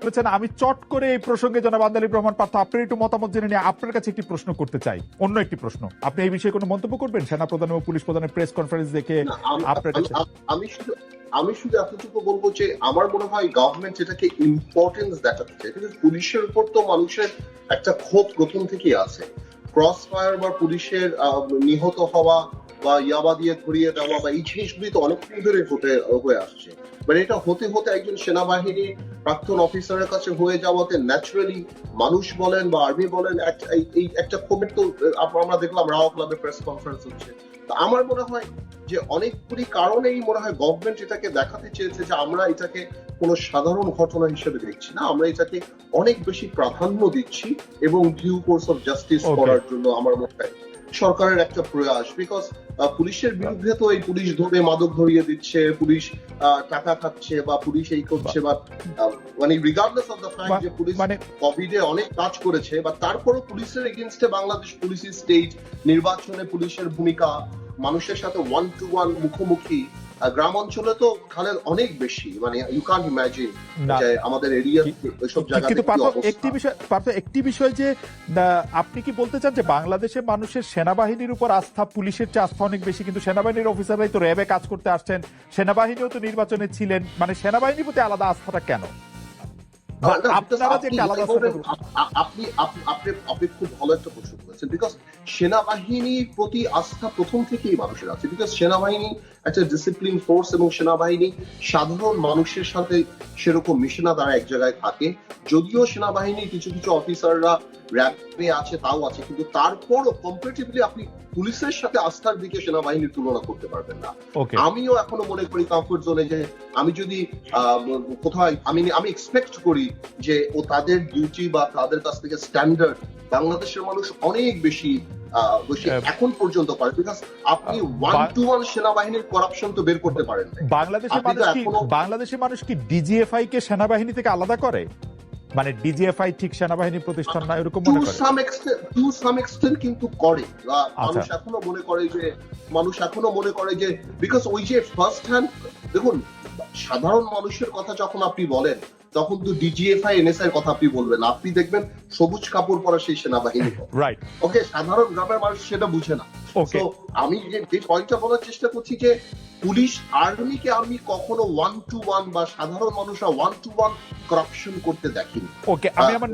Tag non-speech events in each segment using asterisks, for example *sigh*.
বলেছেন আমি চট করে এই প্রসঙ্গে জনাব আন্দালিব রহমান পার্থ আপনার একটু মতামত জেনে নিয়ে আপনার কাছে একটি প্রশ্ন করতে চাই। অন্য একটি প্রশ্ন। আপনি এই বিষয়ে কোনো মন্তব্য করবেন? সেনা প্রধান এবং পুলিশ প্রধানের প্রেস কনফারেন্স দেখে আপনার কাছে আমি- শুধু আমি শুধু এতটুকু বলব যে আমার মনে হয় গভর্নমেন্ট এটাকে ইম্পর্টেন্স দেখাচ্ছে কিন্তু পুলিশের উপর তো মানুষের একটা ক্ষোভ প্রথম থেকেই আছে। ক্রস ফায়ার বা পুলিশের নিহত হওয়া বা ইয়াবা দিয়ে ঘুরিয়ে দেওয়া বা এই জিনিসগুলি তো অনেকদিন ধরে হতে হয়ে আসছে। মানে এটা হতে হতে একজন সেনাবাহিনীর প্রাক্তন অফিসারের কাছে হয়ে যাওয়াতে ন্যাচারালি মানুষ বলেন বা আর্মি বলেন এই- একটা ক্ষোভের তো আমরা দেখলাম রাও ক্লাবে প্রেস কনফারেন্স হচ্ছে। আমার মনে হয় যে অনেকগুলি কারণেই মনে হয় গভর্নমেন্ট এটাকে দেখাতে চেয়েছে যে আমরা এটাকে কোনো সাধারণ ঘটনা হিসেবে দেখছি না। আমরা এটাকে অনেক বেশি প্রাধান্য দিচ্ছি এবং ডিউ কোর্স অফ জাস্টিস করার জন্য আমার মনে হয়। সরকারের একটা প্রয়াস বিকজ পুলিশের বিরুদ্ধে তো এই পুলিশ ধরে মাদক ধরিয়ে দিচ্ছে পুলিশ টাকা খাচ্ছে বা পুলিশ এই করছে বা মানে রিগার্ডলেস অফ দ্য ফ্যাক্ট যে পুলিশ মানে কোভিডে অনেক কাজ করেছে বা তারপরও পুলিশের এগেনস্টে বাংলাদেশ পুলিশের স্টেট নির্বাচনে পুলিশের ভূমিকা মানুষের সাথে ওয়ান টু ওয়ান মুখোমুখি গ্রাম অঞ্চলে তো খালের অনেক বেশি মানে ইউ কান্ট ইমাজিন যে আমাদের এরিয়া ওইসব জায়গাতে কিন্তু পার্থ একটি বিষয় পার্থ একটি বিষয় যে আপনি কি বলতে চান যে বাংলাদেশের মানুষের সেনাবাহিনীর উপর আস্থা পুলিশের চেয়ে আস্থা অনেক বেশি কিন্তু সেনাবাহিনীর অফিসাররাই তো র্যাবে কাজ করতে আসছেন সেনাবাহিনীও তো নির্বাচনে ছিলেন মানে সেনাবাহিনীর প্রতি আলাদা আস্থাটা কেন? আপনি আপনি আপনি খুব ভালো একটা প্রশ্ন করেছেন বিকজ সেনাবাহিনীর প্রতি আস্থা প্রথম থেকেই মানুষের আছে। বিকজ সেনাবাহিনী একটা ডিসিপ্লিন ফোর্স এবং সেনাবাহিনী সাধারণ মানুষের সাথে সেরকম মিশে না তারা এক জায়গায় থাকে। যদিও সেনাবাহিনীর কিছু কিছু অফিসাররা র্যাবে আছে তাও আছে। কিন্তু তারপরও কম্পারেটিভলি আপনি পুলিশের সাথে আস্থার দিকে সেনাবাহিনীর তুলনা করতে পারবেন না। আমিও এখনও মনে করি কমফোর্ট জোনে যে আমি যদি আহ, কোথাও আমি আমি এক্সপেক্ট করি যে ও তাদের ডিউটি বা তাদের কাছ থেকে স্ট্যান্ডার্ড বাংলাদেশের মানুষ অনেক বেশি আহ, এখন পর্যন্ত পারে বিকজ আপনি ওয়ান টু ওয়ান সেনাবাহিনীর করাপশন তো বের করতে পারেন। বাংলাদেশের মানুষ কি বাংলাদেশের মানুষ কি ডিজিএফআই কে সেনাবাহিনী থেকে আলাদা করে মানে ডিজিএফআই ঠিক সেনাবাহিনী প্রতিষ্ঠান না এরকম মনে করে some extent to some extent কিন্তু করে বা মানুষ আচ্ছা। এখনও মনে করে যে মানুষ এখনও মনে করে যে বিকজ ওই যে ফার্স্ট হ্যান্ড দেখুন সাধারণ মানুষের কথা যখন আপনি বলেন তখন তো ডিজিএফআই এনএসআই কথা আপনি বলবেন। আপনি দেখবেন সবুজ কাপড় পরা সেই সেনাবাহিনী। রাইট ওকে সাধারণ গ্রামের মানুষ সেটা বুঝে না। তো আমি যে পয়েন্টটা বলার চেষ্টা করছি যে পুলিশ আর্মিকে আমি কখনো ওয়ান টু ওয়ান বা সাধারণ মানুষরা ওয়ান টু ওয়ান করাপশন করতে দেখিনি। ওকে আমি আমার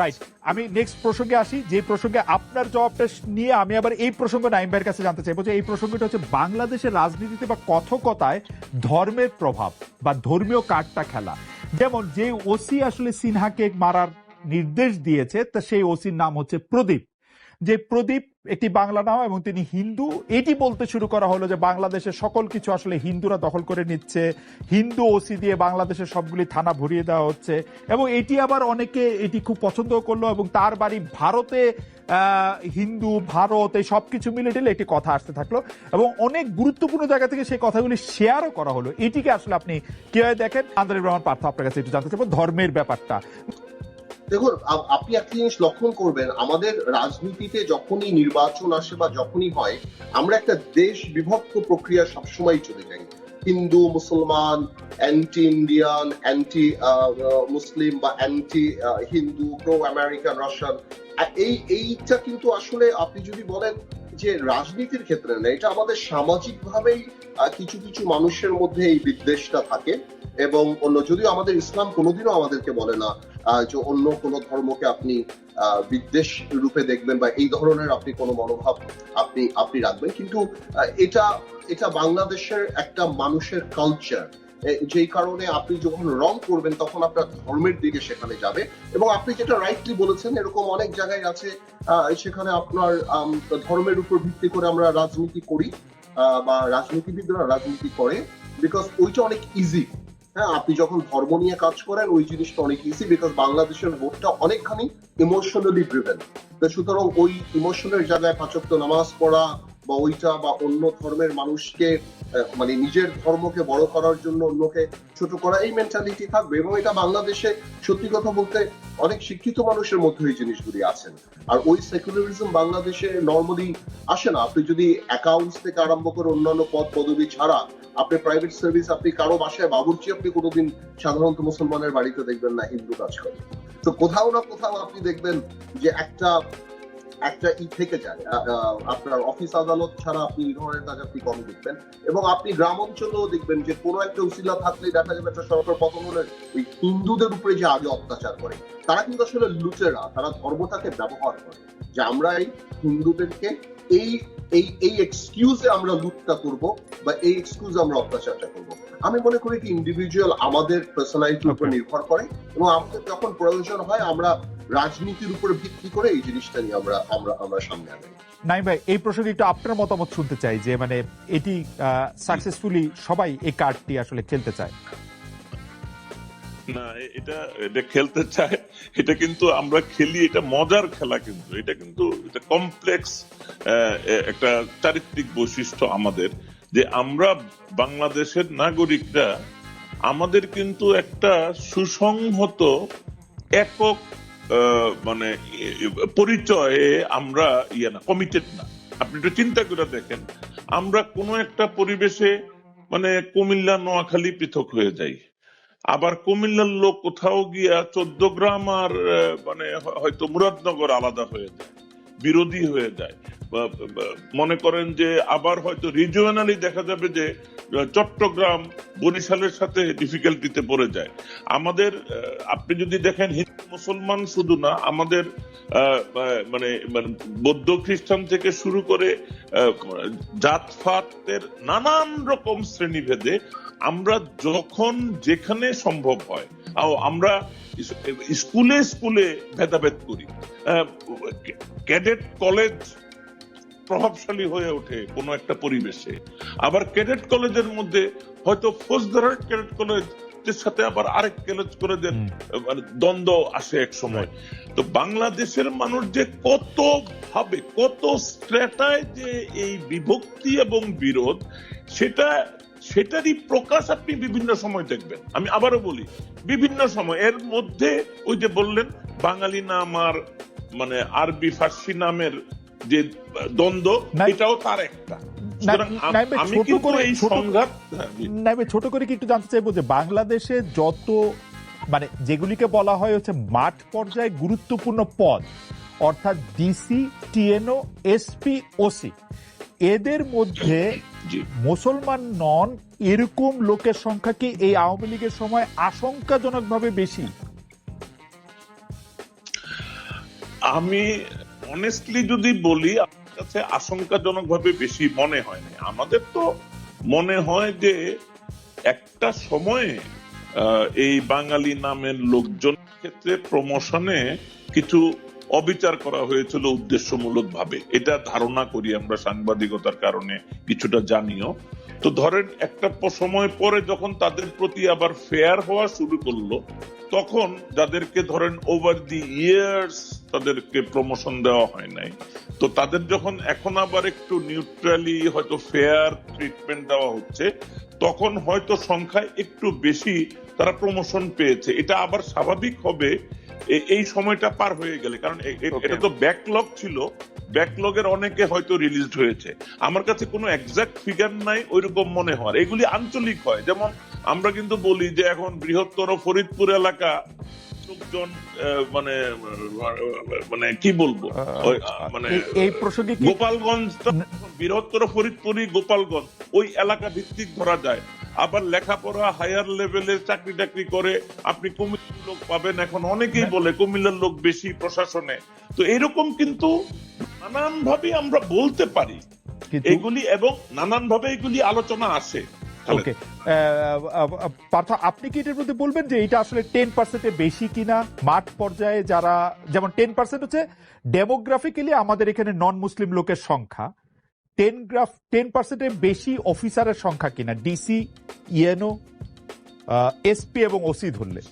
রাইট আমি নেক্সট প্রসঙ্গে আসি। যে প্রসঙ্গে আপনার জবাবটা নিয়ে আমি আবার এই প্রসঙ্গ নাইম ভাইয়ের কাছে জানতে চাইব যে এই প্রসঙ্গটা হচ্ছে বাংলাদেশের রাজনীতিতে বা কথকতায় ধর্মের প্রভাব বা ধর্মীয় কার্ডটা খেলা। যেমন যে ওসি আসলে সিনহাকে মারার নির্দেশ দিয়েছে তা সেই ওসির নাম হচ্ছে প্রদীপ। যে প্রদীপ, একটি বাংলা নাম এবং তিনি হিন্দু, এটি বলতে শুরু করা হলো যে বাংলাদেশের সকল কিছু আসলে হিন্দুরা দখল করে নিচ্ছে। হিন্দু ওসি দিয়ে বাংলাদেশের সবগুলি থানা ভরিয়ে দেওয়া হচ্ছে। এবং এটি আবার অনেকে এটি খুব পছন্দ করল এবং তার বাড়ি ভারতে হিন্দু, ভারত, এই সবকিছু মিলে টেলে একটি কথা আসতে থাকল। এবং অনেক গুরুত্বপূর্ণ জায়গা থেকে সেই কথাগুলি শেয়ারও করা হলো। এটিকে আসলে আপনি কীভাবে দেখেন? আন্দোলন রহমান পার্থ আপনার কাছে একটু জানতে চাইব ধর্মের ব্যাপারটা। দেখুন আপনি একটা জিনিস লক্ষণ করবেন, আমাদের রাজনীতিতে যখনই নির্বাচন আসে বা যখনই হয়, আমরা একটা দেশ বিভক্ত প্রক্রিয়া সবসময় চলে যাই। হিন্দু, মুসলমান অ্যান্টি ইন্ডিয়ান অ্যান্টি মুসলিম বা anti Hindu pro American Russian এই, এইটা কিন্তু আসলে আপনি যদি বলেন যে রাজনীতির ক্ষেত্রে না, এটা আমাদের সামাজিক ভাবেই কিছু কিছু মানুষের মধ্যে এই বিদ্বেষটা থাকে এবং অন্য, যদিও আমাদের ইসলাম কোনোদিনও আমাদেরকে বলে না যে অন্য কোনো ধর্মকে আপনি বিদ্বেষ রূপে দেখবেন বা এই ধরনের আপনি কোনো মনোভাব আপনি আপনি রাখবেন। কিন্তু এটা এটা বাংলাদেশের একটা মানুষের কালচার যেই কারণে আপনি যখন রং করবেন, তখন আপনার ধর্মের দিকে সেখানে যাবে। এবং আপনি যেটা রাইটলি বলেছেন, এরকম অনেক জায়গায় আছে সেখানে আপনার ধর্মের উপর ভিত্তি করে আমরা রাজনীতি করি বা রাজনীতিবিদরা রাজনীতি করে বিকজ ওইটা অনেক ইজি হ্যাঁ আপনি যখন ধর্ম নিয়ে কাজ করেন, ওই জিনিসটা অনেক ইজি বিকজ বাংলাদেশের ভোটটা অনেকখানি ইমোশনালি ড্রিভেন সুতরাং ওই ইমোশনের জায়গায় পাঁচক্ত নামাজ পড়া বা ওইটা বা অন্য ধর্মের মানুষকে মানে নিজের ধর্মকে বড় করার জন্য অন্যকে ছোট করা, এই মেন্টালিটি থাকবে এবং এটা বাংলাদেশে সত্যি কথা বলতে অনেক শিক্ষিত মানুষের মধ্যে এই জিনিসগুলি আছেন। আর ওই সেকুলারিজম বাংলাদেশে নর্মালি আসে না। আপনি যদি অ্যাকাউন্টস থেকে আরম্ভ করে অন্যান্য পদ, পদবি ছাড়া আপনি প্রাইভেট সার্ভিস আপনি কারও বাসায় বাবুর্চি আপনি কোনোদিন সাধারণত মুসলমানের বাড়িতে দেখবেন না, হিন্দু কাজ করে। তো কোথাও না কোথাও আপনি দেখবেন যে একটা একটা ই থেকে যায়। আপনার অফিস আদালত ছাড়া আপনি এই ধরনের কাজ আপনি কম দেখবেন। এবং আপনি গ্রাম অঞ্চলেও দেখবেন যে কোনো একটা উসিলা থাকলে দেখা যাবে একটা সরকার পতন হলে ওই হিন্দুদের উপরে যে আগে অত্যাচার করে তারা কিন্তু আসলে লুটেরা তারা ধর্মটাকে ব্যবহার করে যে আমরা এই হিন্দুদেরকে এই এই এই এক্সকিউজে আমরা লুটটা করব বা এই এক্সকিউজে আমরা অত্যাচারটা করব। আমি মনে করি কি ইন্ডিভিজুয়াল আমাদের পার্সোনালিটির উপর নির্ভর করে এবং আমাদের যখন প্রয়োজন হয় আমরা রাজনীতির উপরে ভিত্তি করে এই জিনিসটা নিয়ে আমরা আমরা আমরা সামনে আনি নাই ভাই এই প্রসঙ্গে একটু আপনার মতামত শুনতে চাই যে মানে এটি সাকসেসফুলি সবাই এই কার্ডটি আসলে খেলতে চায়। না এটা এটা খেলতে চায় এটা কিন্তু আমরা খেলি এটা মজার খেলা কিন্তু এটা কিন্তু এটা কমপ্লেক্স একটা চারিত্রিক বৈশিষ্ট্য আমাদের যে আমরা বাংলাদেশের নাগরিকরা আমাদের কিন্তু একটা সুসংহত একক মানে পরিচয়ে আমরা ইয়ে না কমিটেড না। আপনি একটু চিন্তা করে দেখেন, আমরা কোনো একটা পরিবেশে মানে কুমিল্লা, নোয়াখালী পৃথক হয়ে যাই। আবার কুমিল্লার লোক কোথাও গিয়া চোদ্দ গ্রাম আর মানে হয়তো মুরাদনগর আলাদা হয়ে যায়, বিরোধী হয়ে যায়। মনে করেন যে আবার হয়তো রিজিওনালি দেখা যাবে যে চট্টগ্রাম বরিশালের সাথে ডিফিকাল্টিতে পড়ে যায়। আমাদের আপনি যদি দেখেন হিন্দু, মুসলমান শুধু না, আমাদের মানে মানে বৌদ্ধ খ্রিস্টান থেকে শুরু করে জাতফাতের নানান রকম শ্রেণীভেদে আমরা যখন যেখানে সম্ভব হয় আমরা স্কুলে স্কুলে ভেদাভেদ করি। ক্যাডেট কলেজ প্রভাবশালী হয়ে ওঠে কোনো একটা পরিবেশে। আবার ক্যাডেট কলেজের মধ্যে হয়তো ফৌজদারের ক্যাডেট কলেজের সাথে আবার আরেক কলেজ কলেজের হুম। মানে দ্বন্দ্ব আসে এক সময়। তো বাংলাদেশের মানুষ যে কত ভাবে কত স্ট্র্যাটায় যে এই বিভক্তি এবং বিরোধ সেটা সেটারই প্রকাশ আপনি বিভিন্ন সময় দেখবেন। আমি আবারও বলি বিভিন্ন সময়। এর মধ্যে ওই যে বললেন বাঙালি নাম আর মানে আরবি ফার্সি নামের যে দ্বন্দ্ব এটাও তার একটা। করে- ছোট করে কি একটু জানতে চাইব যে বাংলাদেশে যত মানে যেগুলিকে বলা হয় হচ্ছে মাঠ পর্যায়ে গুরুত্বপূর্ণ পদ অর্থাৎ ডিসি টিএনও এসপি ওসি এদের মধ্যে মুসলমান নন এরকম লোকের সংখ্যা কি এই আওয়ামী লীগের সময় আশঙ্কাজনকভাবে বেশি? আমি অনেস্টলি যদি বলি, আমার কাছে আশঙ্কাজনক ভাবে বেশি মনে হয় না আমাদের তো মনে হয় যে একটা সময়ে এই বাঙালি নামের লোকজন ক্ষেত্রে প্রমোশনে কিছু অবিচার করা হয়েছিল উদ্দেশ্যমূলক ভাবে এটা ধারণা করি আমরা সাংবাদিকতার কারণে, কিছুটা জানিও। তো ধরেন একটা সময় পরে যখন তাদের প্রতি আবার ফেয়ার হওয়া শুরু করল তখন যাদেরকে ধরেন ওভার দি ইয়ার্স তাদেরকে প্রমোশন দেওয়া হয় নাই। তো তাদের যখন এখন আবার একটু নিউট্রালি হয়তো ফেয়ার ট্রিটমেন্ট দেওয়া হচ্ছে তখন হয়তো সংখ্যায় একটু বেশি তারা প্রমোশন পেয়েছে। এটা আবার স্বাভাবিক হবে এই সময়টা পার হয়ে গেলে। কারণ. এটা তো ব্যাকলগ ছিল ব্যাকলগের অনেকে হয়তো রিলিজড হয়েছে। আমার কাছে কোনো এক্সাক্ট ফিগার নাই ওইরকম মনে হয় এগুলি আঞ্চলিক হয়। যেমন আমরা কিন্তু বলি যে এখন বৃহত্তর ফরিদপুর এলাকা লোকজন মানে মানে কি বলব? মানে এই- এই প্রসঙ্গে গোপালগঞ্জ বৃহত্তর ফরিদপুরি গোপালগঞ্জ। ওই এলাকা ভিত্তিক ধরা যায়। আবার লেখাপড়া হায়ার লেভেলে চাকরি টাকরি করে আপনি কুমিল্লার লোক পাবেন। এখন অনেকেই বলে কুমিল্লার লোক বেশি প্রশাসনে। তো এরকম কিন্তু নানান ভাবে আমরা বলতে পারি এগুলি এবং নানান ভাবে এগুলি আলোচনা আসে ওকে পার্থ আপনি কি এটার মধ্যে বলবেন যে এটা আসলে টেন বেশি কিনা? মাঠ পর্যায়ে যারা যেমন টেন পার্সেন্ট হচ্ছে ডেমোগ্রাফিক্যালি আমাদের এখানে নন মুসলিম লোকের সংখ্যা। টেন গ্রাফ টেন পার্সেন্টের বেশি অফিসারের সংখ্যা কিনা? ডিসি ইএনও এসপি এবং ওসি ধরলে।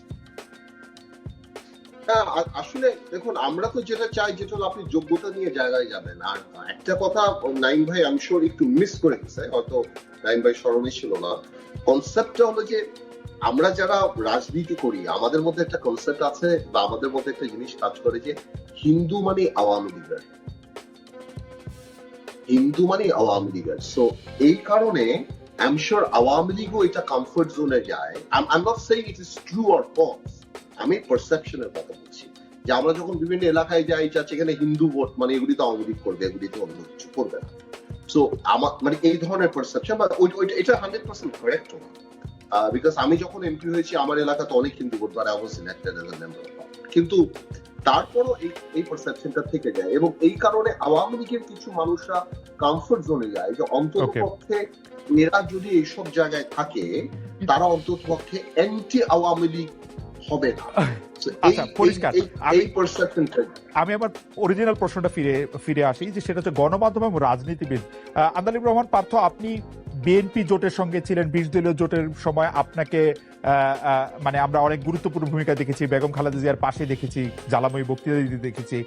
হ্যাঁ, আসলে দেখুন আমরা তো যেটা চাই যেটা আপনি যোগ্যতা নিয়ে জায়গায় যাবেন। আর একটা কথা নাইম ভাই আমি শিওর একটু মিস করে গেছে হয়তো নাইম ভাই স্মরণে ছিল না। কনসেপ্টটা হলো যে আমরা যারা রাজনীতি করি আমাদের মধ্যে একটা কনসেপ্ট আছে বা আমাদের মধ্যে একটা জিনিস কাজ করে যে হিন্দু মানে আওয়ামী লীগার। হিন্দু মানে আওয়ামী লীগার। সো এই কারণে আই শিওর আওয়ামী লীগও এটা কমফোর্ট জোনে যায়। I am not saying it is true or false আমি পারসেপশনের কথা বলছি। যে আমরা যখন বিভিন্ন এলাকায় যাই যা সেখানে হিন্দু ভোট মানে এগুলি তো আওয়ামী লীগ করবে এগুলি তো অন্য কিছু করবে না। সো আমার মানে এই ধরনের পারসেপশন বা এটা হান্ড্রেড পার্সেন্ট কারেক্ট না। বিকজ আমি যখন এমপি হয়েছি আমার এলাকাতে অনেক হিন্দু ভোট মেম্বার কিন্তু তারপরও এই এই পারসেপশনটা থেকে যায় এবং এই কারণে আওয়ামী লীগের কিছু মানুষরা কমফোর্ট জোনে যায় যে অন্তত পক্ষে এরা যদি এইসব জায়গায় থাকে তারা অন্তত পক্ষে অ্যান্টি আওয়ামী লীগ হবে না। আচ্ছা, পরিষ্কার। আমি- আমার অরিজিনাল প্রশ্নটা ফিরে ফিরে আসি যে সেটা হচ্ছে গণমাধ্যম এবং রাজনীতিবিদ। আন্দালিব রহমান পার্থ আপনি বিএনপি জোটের সঙ্গে ছিলেন বিশ দলীয় জোটের সময় আপনাকে মানে আমরা অনেক গুরুত্বপূর্ণ ভূমিকা দেখেছি, বেগম খালেদা জিয়ার পাশে দেখেছি, জ্বালাময়ী বক্তৃতা দিতে দেখেছি।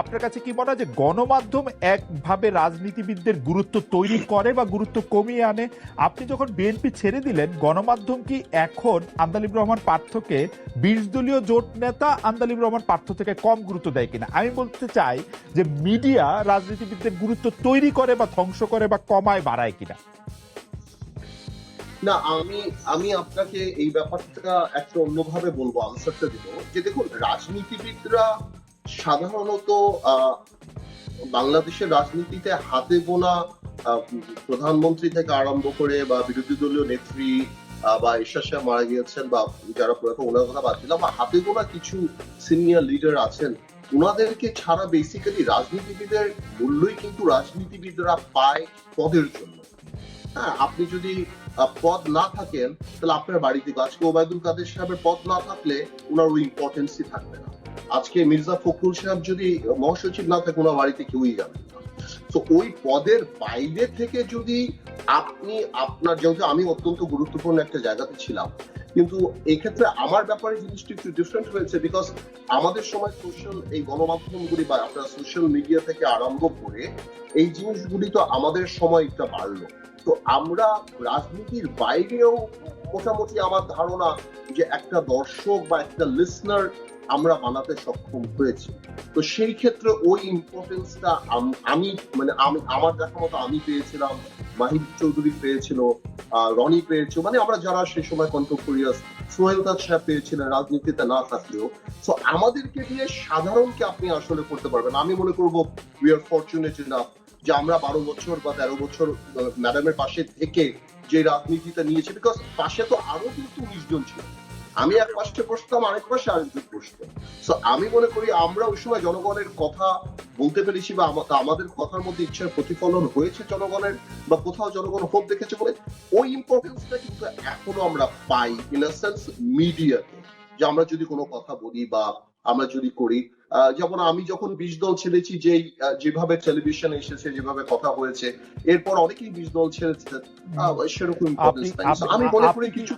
আপনার কাছে কি মনে হয় যে গণমাধ্যম একভাবে রাজনীতিবিদদের গুরুত্ব তৈরি করে বা গুরুত্ব কমিয়ে আনে? আপনি যখন বিএনপি ছেড়ে দিলেন, গণমাধ্যম কি এখন আন্দালিব রহমান পার্থকে বিশ দলীয় জোট নেতা আন্দালিব রহমান পার্থ থেকে কম গুরুত্ব দেয় কিনা? আমি বলতে চাই যে মিডিয়া রাজনীতিবিদদের গুরুত্ব তৈরি করে বা ধ্বংস করে বা কমায়, বাড়ায় কিনা। না আমি আমি আপনাকে এই ব্যাপারটা একটা অন্যভাবে বলব আনসারটা দিব। যে দেখুন রাজনীতিবিদরা সাধারণত বাংলাদেশের রাজনীতিতে হাতে আহ, প্রধানমন্ত্রী থেকে আরম্ভ করে বা বিরোধী দলীয় নেত্রী বা ঈশ্বর সাহেব মারা গিয়েছেন বা যারা প্রয়াত ওনার কথা বাদ দিলাম বা হাতে গোনা কিছু সিনিয়র লিডার আছেন ওনাদেরকে ছাড়া বেসিক্যালি রাজনীতিবিদের মূল্যই কিন্তু রাজনীতিবিদরা পায় পদের জন্য। হ্যাঁ আপনি যদি পদ না থাকেন, তাহলে আপনার বাড়িতে আজকে ওবায়দুল কাদের সাহেবের পদ না থাকলে ওনার ওই ইম্পর্টেন্সই থাকবে না। আজকে মির্জা ফখরুল সাহেব যদি মহাসচিব না থাকে, ওনার বাড়িতে কেউই যাবে তো ওই পদের বাইরে থেকে যদি আপনি আপনার, যেহেতু আমি অত্যন্ত গুরুত্বপূর্ণ একটা জায়গাতে ছিলাম, কিন্তু এক্ষেত্রে আমার ব্যাপারে জিনিসটা একটু ডিফারেন্ট হয়েছে বিকজ আমাদের সময় সোশ্যাল এই গণমাধ্যমগুলি বা আপনার সোশ্যাল মিডিয়া থেকে আরম্ভ করে এই জিনিসগুলি তো আমাদের সময়টা বাড়লো। তো আমরা রাজনীতির বাইরেও মোটামুটি আমার ধারণা যে একটা দর্শক বা একটা লিসনার আমরা বানাতে সক্ষম হয়েছি। তো সেই ক্ষেত্রে ওই ইম্পর্টেন্সটা আমি মানে আমি, আমার দেখা মতো আমি পেয়েছিলাম মাহিদ চৌধুরী পেয়েছিল রনি পেয়েছিল মানে আমরা যারা সেই সময় কন্ট্রোপোরিয়াস সোহেল তাজ সাহেব পেয়েছিলেন রাজনীতিতে না থাকলেও। তো আমাদেরকে দিয়ে সাধারণকে আপনি আসলে করতে পারবেন। আমি মনে করব উই আর ফরচুনেট ইনাফ যে আমরা বারো বছর বা তেরো বছর ম্যাডামের পাশে থেকে যে রাজনীতিটা নিয়েছি বিকজ পাশে তো আরও কিন্তু উনিশ জন ছিল। আমি এক পাশে বসতাম, আরেক পাশে আরেকজন বসতো। তো আমি মনে করি আমরা ওই সময় জনগণের কথা বলতে পেরেছি বা আমাদের কথার মধ্যে ইচ্ছার প্রতিফলন হয়েছে জনগণের বা কোথাও জনগণ হোক দেখেছে বলে, ওই ইম্পর্টেন্সটা কিন্তু এখনও আমরা পাই ইন আ সেন্স মিডিয়াতে যে আমরা যদি কোনো কথা বলি বা আমরা যদি করি আহ, যেমন আমি যখন বিশ দল ছেড়েছি যে যেভাবে টেলিভিশন এসেছে যেভাবে কথা হয়েছে এরপর অনেকেই বিশ দল ছেড়েছে। সেরকম আমি মনে করি কিছু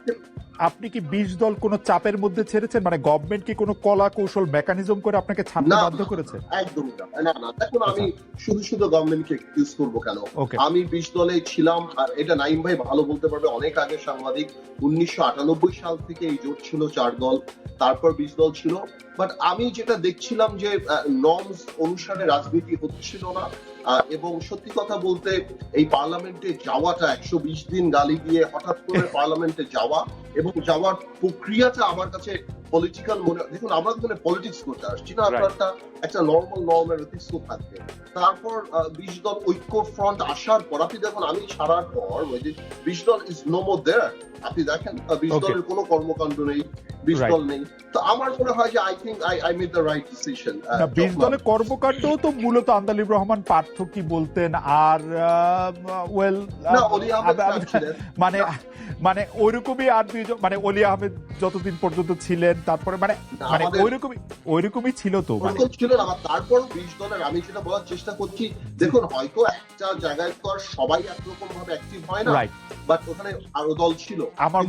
আপনি কি বিশ দল কোনো চাপের মধ্যে ছেড়েছেন? মানে গভর্নমেন্ট কি কোনো কলা কৌশল মেকানিজম করে আপনাকে ছাড়তে বাধ্য করেছে? একদমই না। না দেখুন আমি শুধু শুধু গভর্নমেন্টকে এক্সকিউজ করব কেন? আমি বিশ দলে ছিলাম আর এটা নাইম ভাই ভালো বলতে পারবে অনেক আগে সাংবাদিক উনিশশো আটানব্বই সাল থেকে এই জোট ছিল চার দল তারপর বিশ দল ছিল। বাট আমি যেটা দেখছিলাম যে নর্মস অনুসারে রাজনীতি হচ্ছিল না এবং সত্যি কথা বলতে এই পার্লামেন্টে যাওয়াটা একশো বিশ দিন গালি দিয়ে হঠাৎ করে *laughs* পার্লামেন্টে যাওয়া এবং যাওয়ার প্রক্রিয়াটা আমার কাছে পলিটিক্যাল মনে দেখুন আমরা এখানে পলিটিক্স করতে আসছি না আপনার একটা একটা নর্মাল নর্মের এথিক্স থাকবে। তারপর বিশ দল ঐক্য ফ্রন্ট আসার পর আপনি দেখুন আমি ছাড়ার পর ওই যে বিশ দল ইজ নো মোর দেয়ার আপনি দেখেন বিশ দলের কোনো কর্মকাণ্ড নেই বিশ দল নেই। তো আমার মনে হয় যে I think I I made the right decision বিশ দলের কর্মকাণ্ডও তো মূলত আন্দালিব রহমান পার্থ কি বলতেন আর ওয়েল না অলি আহমেদ সাহেব ছিলেন। মানে মানে ওইরকমই আর দুইজন মানে অলি আহমেদ যতদিন পর্যন্ত ছিলেন তারপরে মানে মানে ওইরকমই ওইরকমই ছিল তো মানে। ছিল না তারপর বিশ দলের আমি যেটা বলার চেষ্টা করছি। দেখুন হয়তো একটা জায়গায় তো আর সবাই একরকম ভাবে অ্যাক্টিভ হয় না বাট ওখানে আরও দল ছিল। আমার